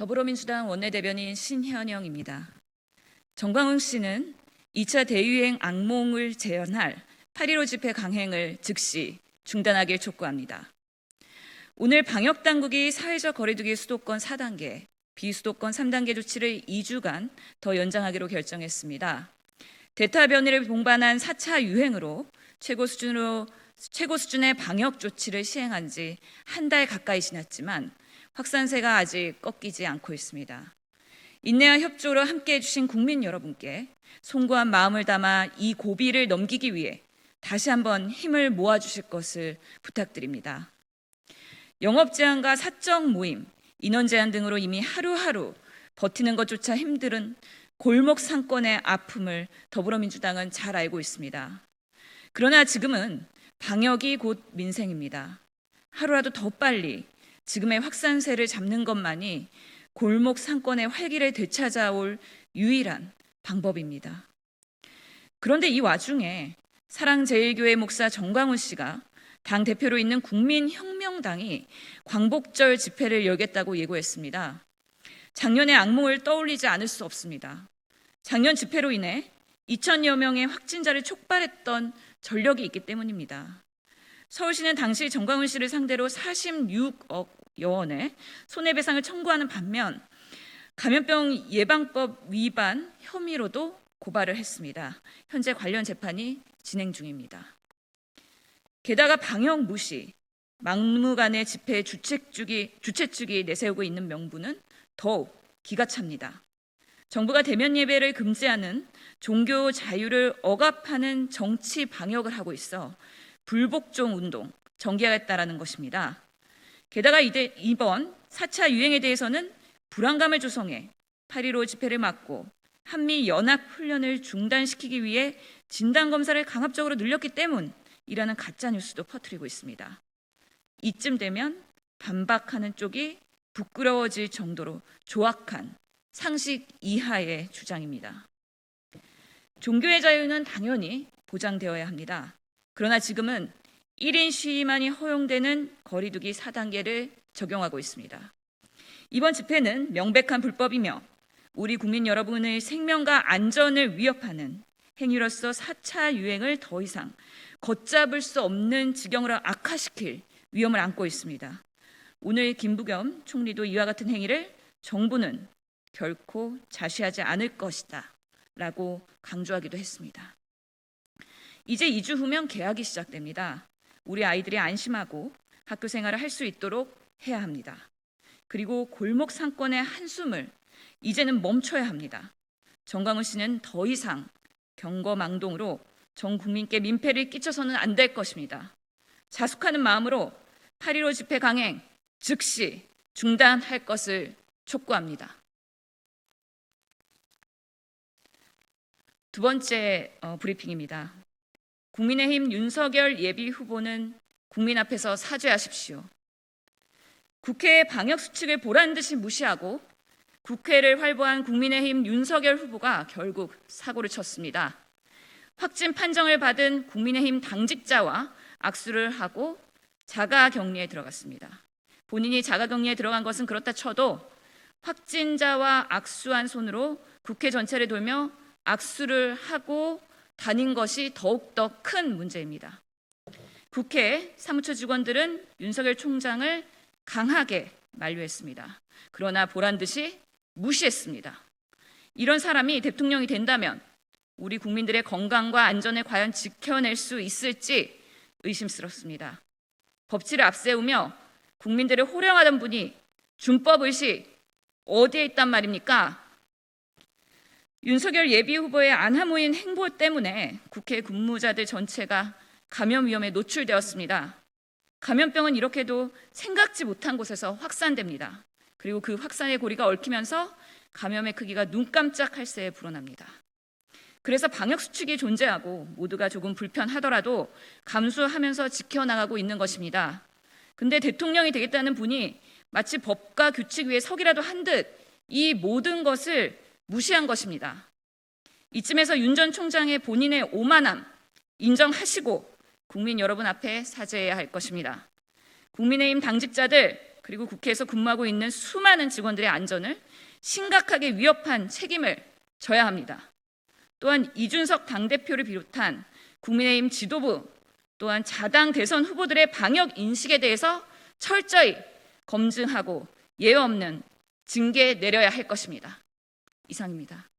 더불어민주당 원내대변인 신현영입니다. 정광훈 씨는 2차 대유행 악몽을 재현할 8.15 집회 강행을 즉시 중단하길 촉구합니다. 오늘 방역 당국이 사회적 거리두기 수도권 4단계, 비수도권 3단계 조치를 2주간 더 연장하기로 결정했습니다. 대타 변이를 동반한 4차 유행으로 최고 수준으로 최고 수준의 방역 조치를 시행한 지 한 달 가까이 지났지만 확산세가 아직 꺾이지 않고 있습니다. 인내와 협조로 함께 해주신 국민 여러분께 송구한 마음을 담아 이 고비를 넘기기 위해 다시 한번 힘을 모아주실 것을 부탁드립니다. 영업 제한과 사적 모임, 인원 제한 등으로 이미 하루하루 버티는 것조차 힘든 골목 상권의 아픔을 더불어민주당은 잘 알고 있습니다. 그러나 지금은 방역이 곧 민생입니다. 하루라도 더 빨리 지금의 확산세를 잡는 것만이 골목 상권의 활기를 되찾아올 유일한 방법입니다. 그런데 이 와중에 사랑제일교회 목사 정광훈 씨가 당 대표로 있는 국민혁명당이 광복절 집회를 열겠다고 예고했습니다. 작년의 악몽을 떠올리지 않을 수 없습니다. 작년 집회로 인해 2천여 명의 확진자를 촉발했던 전력이 있기 때문입니다. 서울시는 당시 정광훈 씨를 상대로 46억 여원의 손해배상을 청구하는 반면 감염병 예방법 위반 혐의로도 고발을 했습니다. 현재 관련 재판이 진행 중입니다. 게다가 방역 무시, 막무가내 집회 주최 측이, 주최 측이 내세우고 있는 명분은 더욱 기가 찹니다. 정부가 대면 예배를 금지하는 종교 자유를 억압하는 정치 방역을 하고 있어 불복종 운동 전개하겠다라는 것입니다. 게다가 이대, 이번 4차 유행에 대해서는 불안감을 조성해 8.15 집회를 막고 한미 연합 훈련을 중단시키기 위해 진단 검사를 강압적으로 늘렸기 때문이라는 가짜 뉴스도 퍼뜨리고 있습니다. 이쯤 되면 반박하는 쪽이 부끄러워질 정도로 조악한 상식 이하의 주장입니다. 종교의 자유는 당연히 보장되어야 합니다. 그러나 지금은 1인 시위만이 허용되는 거리두기 4단계를 적용하고 있습니다. 이번 집회는 명백한 불법이며 우리 국민 여러분의 생명과 안전을 위협하는 행위로서 4차 유행을 더 이상 걷잡을 수 없는 지경으로 악화시킬 위험을 안고 있습니다. 오늘 김부겸 총리도 이와 같은 행위를 정부는 결코 자시하지 않을 것이다. 라고 강조하기도 했습니다. 이제 2주 후면 개학이 시작됩니다. 우리 아이들이 안심하고 학교 생활을 할 수 있도록 해야 합니다. 그리고 골목 상권의 한숨을 이제는 멈춰야 합니다. 정광훈 씨는 더 이상 경거망동으로 전 국민께 민폐를 끼쳐서는 안 될 것입니다. 자숙하는 마음으로 8.15 집회 강행 즉시 중단할 것을 촉구합니다. 두 번째 어, 브리핑입니다. 국민의힘 윤석열 예비 후보는 국민 앞에서 사죄하십시오. 국회의 방역 수칙을 보란 듯이 무시하고 국회를 활보한 국민의힘 윤석열 후보가 결국 사고를 쳤습니다. 확진 판정을 받은 국민의힘 당직자와 악수를 하고 자가 격리에 들어갔습니다. 본인이 자가 격리에 들어간 것은 그렇다 쳐도 확진자와 악수한 손으로 국회 전체를 돌며 악수를 하고 다닌 것이 더욱더 큰 문제입니다. 국회 사무처 직원들은 윤석열 총장을 강하게 만류했습니다. 그러나 보란 듯이 무시했습니다. 이런 사람이 대통령이 된다면 우리 국민들의 건강과 안전을 과연 지켜낼 수 있을지 의심스럽습니다. 법치를 앞세우며 국민들을 호령하던 분이 준법 의식 어디에 있단 말입니까? 윤석열 예비 후보의 안하무인 행보 때문에 국회 근무자들 전체가 감염 위험에 노출되었습니다. 감염병은 이렇게도 생각지 못한 곳에서 확산됩니다. 그리고 그 확산의 고리가 얽히면서 감염의 크기가 눈 깜짝할 새에 불어납니다. 그래서 방역 수칙이 존재하고 모두가 조금 불편하더라도 감수하면서 지켜나가고 있는 것입니다. 근데 대통령이 되겠다는 분이 마치 법과 규칙 위에 서기라도 한 듯 이 모든 것을 무시한 것입니다. 이쯤에서 윤 전 총장의 본인의 오만함 인정하시고 국민 여러분 앞에 사죄해야 할 것입니다. 국민의힘 당직자들 그리고 국회에서 근무하고 있는 수많은 직원들의 안전을 심각하게 위협한 책임을 져야 합니다. 또한 이준석 당대표를 비롯한 국민의힘 지도부 또한 자당 대선 후보들의 방역 인식에 대해서 철저히 검증하고 예외 없는 징계 내려야 할 것입니다. 이상입니다.